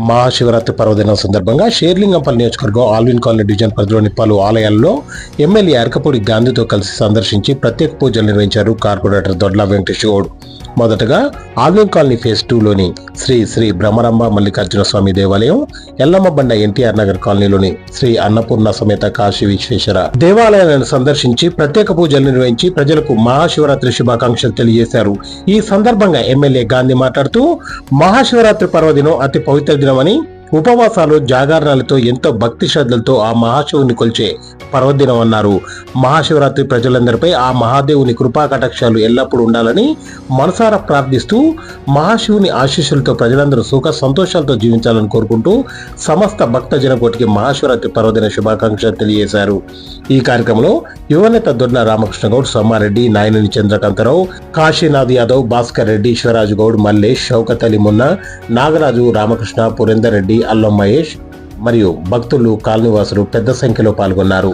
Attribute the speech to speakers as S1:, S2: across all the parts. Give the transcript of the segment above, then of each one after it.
S1: మహాశివరాత్రి పర్వదినం సందర్భంగా షేర్లింగంపల్లి నియోజకవర్గం ఆల్విన్ కాలనీ డివిజన్ పరిధిలోని పలు ఆలయాల్లో ఎమ్మెల్యే అరకపూడి గాంధీతో కలిసి సందర్శించి ప్రత్యేక పూజలు నిర్వహించారు కార్పొరేటర్ దొడ్ల వెంకటేష్ గౌడ్. మొదటగా ఆల్విన్ కాలనీ ఫేజ్ టూలోని శ్రీ శ్రీ బ్రహ్మరంభ మల్లికార్జున స్వామి దేవాలయం ఎల్లమ్మ బండ ఎన్టీఆర్ నగర్ కాలనీలోని శ్రీ అన్నపూర్ణ సమేత కాశీ విశ్వేశ్వర దేవాలయాలను సందర్శించి ప్రత్యేక పూజలు నిర్వహించి ప్రజలకు మహాశివరాత్రి శుభాకాంక్షలు తెలియజేశారు. ఈ సందర్భంగా ఎమ్మెల్యే గాంధీ మాట్లాడుతూ మహాశివరాత్రి పర్వదినం అతి పవిత్ర దినమని ఉపవాసాలు జాగరణలతో ఎంతో భక్తి శ్రద్ధలతో ఆ మహాశివుని కొలిచే పర్వదినం అన్నారు. మహాశివరాత్రి ప్రజలందరిపై ఆ మహాదేవుని కృపా కటాక్షాలు ఎల్లప్పుడూ ఉండాలని మనసారా ప్రార్థిస్తూ మహాశివుని ఆశీస్సులతో ప్రజలందరూ సుఖ సంతోషాలతో జీవించాలని కోరుకుంటూ సమస్త భక్త జనకోటికి మహాశివరాత్రి పర్వదిన శుభాకాంక్షలు తెలియజేశారు. ఈ కార్యక్రమంలో యువనేత దొడ్ల రామకృష్ణ గౌడ్ సోమారెడ్డి నాయనని చంద్రకాంతరావు కాశీనాథ్ యాదవ్ భాస్కర్ రెడ్డి శివరాజు గౌడ్ మల్లేష్ షౌకత్ అలీ మున్నా నాగరాజు రామకృష్ణ పురేందర్ రెడ్డి అల్లం మహేష్ మరియు భక్తులు కాలనీవాసులు పెద్ద సంఖ్యలో పాల్గొన్నారు.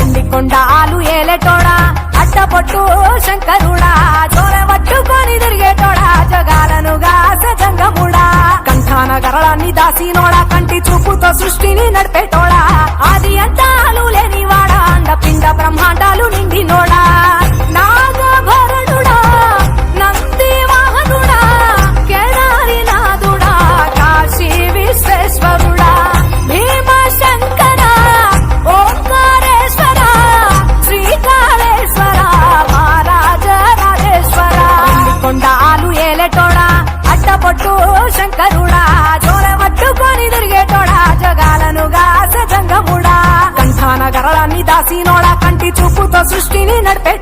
S2: ఎన్ని కొండాలు ఏలేటోడా అట్టపొట్టు శంకరుడా చోర పట్టుకొని తిరిగేటోడా జగాల కొండాలు ఏలేటోడా అడ్డపొట్టు శంకరుడా? జోర పట్టుకొని తిరిగేటోడా? జగాలనుగా జంగముడా? కంఠాన గరళాన్ని దాసినోడా? కంటి చూపుతో సృష్టిని నడిపే